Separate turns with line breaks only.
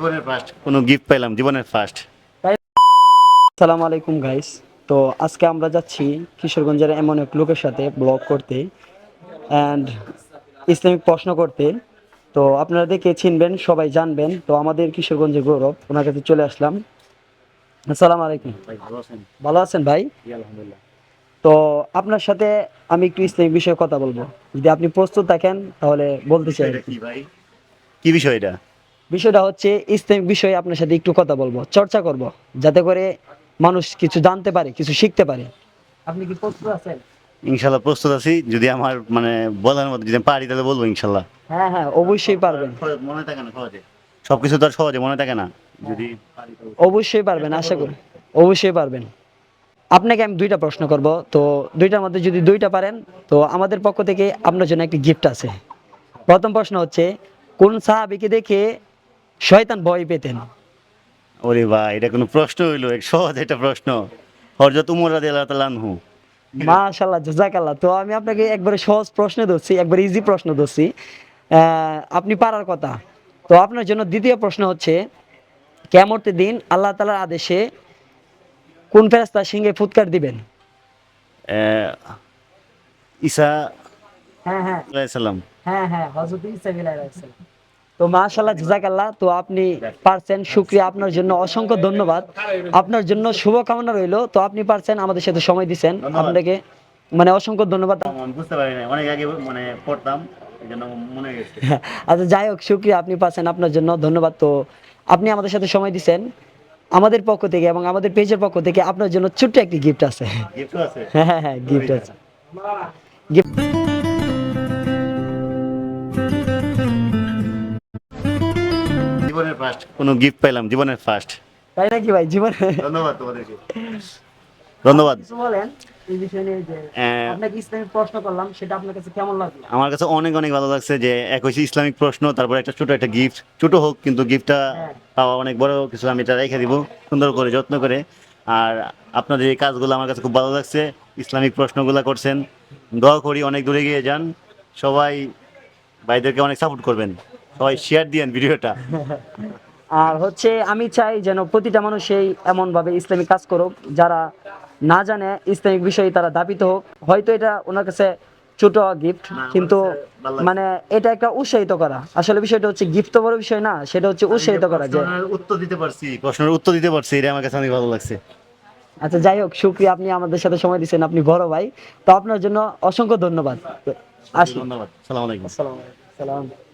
First কোনো gift পেলাম জীবনের ফার্স্ট
সালাম আলাইকুম গাইস তো আজকে আমরা যাচ্ছি কিশোরগঞ্জের এমন এক লোকের সাথে ব্লগ করতে অ্যান্ড ইসলামিক প্রশ্ন করতে। তো আপনারা দেখে চিনবেন সবাই জানবেন। তো আমাদের কিশোরগঞ্জের গৌরব ওনার কাছে চলে আসলাম। আসসালামু আলাইকুম। ভালো আছেন ভাই?
আলহামদুলিল্লাহ
তো আপনার সাথে আমি একটু ইসলামিক বিষয়ে কথা বলব। যদি আপনি প্রস্তুত থাকেন তাহলে বলতে চাই
কি বিষয় এটা?
বিষয়টা হচ্ছে ইসলামিক বিষয়ে আপনার সাথে একটু কথা বলব চর্চা করব যাতে করে মানুষ কিছু জানতে পারে কিছু শিখতে পারে। আপনি কি প্রস্তুত আছেন?
ইনশাল্লাহ প্রস্তুত আছি। যদি আমার মানে বলার মতো যদি পারি তাহলে বলব ইনশাল্লাহ।
হ্যাঁ হ্যাঁ অবশ্যই পারবেন।
মনে থাকে না সহজে। সবকিছু তো আর সহজে মনে থাকে না। যদি
অবশ্যই পারবেন আশা করি। অবশ্যই পারবেন। আপনাকে আমি দুইটা প্রশ্ন করব। তো দুইটার মধ্যে যদি দুইটা পারেন তো আমাদের পক্ষ থেকে আপনার জন্য একটি গিফট আছে। প্রথম প্রশ্ন হচ্ছে কোন সাহাবিকে দেখে শয়তান ভয় পেতেন।
ওরে ভাই এটা কোনো প্রশ্ন হইল এক সহজ একটা প্রশ্ন। হরজত উমর রাদি আল্লাহ তাআলা আনহু।
মাশাল্লাহ জাজাকাল্লাহ তো আমি আপনাকে একবারে সহজ প্রশ্ন ধরছি একবারে ইজি প্রশ্ন ধরছি। আপনি পারার কথা। তো আপনার জন্য দ্বিতীয় প্রশ্ন হচ্ছে কেমতের দিন আল্লাহ তালার আদেশে কোন ফেরাস্তা সিংহে ফুৎকার দিবেন?
ঈসা
হ্যাঁ হ্যাঁ। হ্যাঁ হ্যাঁ হযরত ঈসা আলাইহিস তো মাশাআল্লাহ জাযাকাল্লাহ তো আপনি পারছেন। শুকরিয়া আপনার জন্য অসংখ্য ধন্যবাদ। আপনার জন্য শুভকামনা রইল। তো আপনি পারছেন আমাদের সাথে সময়
ধন্যবাদ।
আপনাকে মানে অসংখ্য ধন্যবাদ।
বুঝতে পারি না অনেক আগে মানে পড়তাম হয়ে
আচ্ছা যাই হোক শুক্রিয়া আপনি পাচ্ছেন আপনার জন্য। ধন্যবাদ। তো আপনি আমাদের সাথে সময় দিচ্ছেন। আমাদের পক্ষ থেকে এবং আমাদের পেজের পক্ষ থেকে আপনার জন্য ছোট্ট একটি গিফট আছে।
গিফট আছে?
হ্যাঁ হ্যাঁ হ্যাঁ গিফট আছে। গিফট
কোনো গিফট পেলাম জীবনের ফার্স্ট
তাই নাকি ভাই? জীবনে
ধন্যবাদ তোমাদেরকে। ধন্যবাদ।
কিছু বলেন এই বিষয় যে আপনাকে ইসলামিক প্রশ্ন করলাম সেটা আপনার কাছে কেমন লাগল?
আমার কাছে অনেক অনেক ভালো লাগছে যে এক হচ্ছে ইসলামিক প্রশ্ন তারপর একটা ছোট একটা গিফট ছোট হোক কিন্তু গিফটটা
হ্যাঁ।
পাওয়া অনেক বড় কিছু আমি এটা রেখে দিব সুন্দর করে যত্ন করে। আর আপনাদের এই কাজগুলো আমার কাছে খুব ভালো লাগছে ইসলামিক প্রশ্নগুলো করছেন। দোয়া করি অনেক দূরে গিয়ে যান সবাই ভাইদেরকে অনেক সাপোর্ট করবেন। সবাই শেয়ার দিয়েন ভিডিওটা।
আর হচ্ছে আমি চাই যেন প্রতিটা মানুষই এমনভাবে ইসলামিক কাজ করুক যারা না জানে ইসলামিক বিষয়ে তারা দাবিত হোক। হয়তো এটা ওনার কাছে ছোট গিফট কিন্তু। মানে এটা একটা উৎসাহিত করা। আসলে বিষয়টা হচ্ছে গিফট তো বড় বিষয় না সেটা হচ্ছে উৎসাহিত করা যে
উত্তর দিতে পারছি প্রশ্নের উত্তর দিতে পারছি এটা আমার কাছে অনেক ভালো লাগছে।
আচ্ছা যাই হোক শুক্রিয়া আপনি আমাদের সাথে সময় দিচ্ছেন আপনি বড় ভাই। তো আপনার জন্য অসংখ্য ধন্যবাদ। আসি।
ধন্যবাদ সালাম
আসসালামু আলাইকুম। সালাম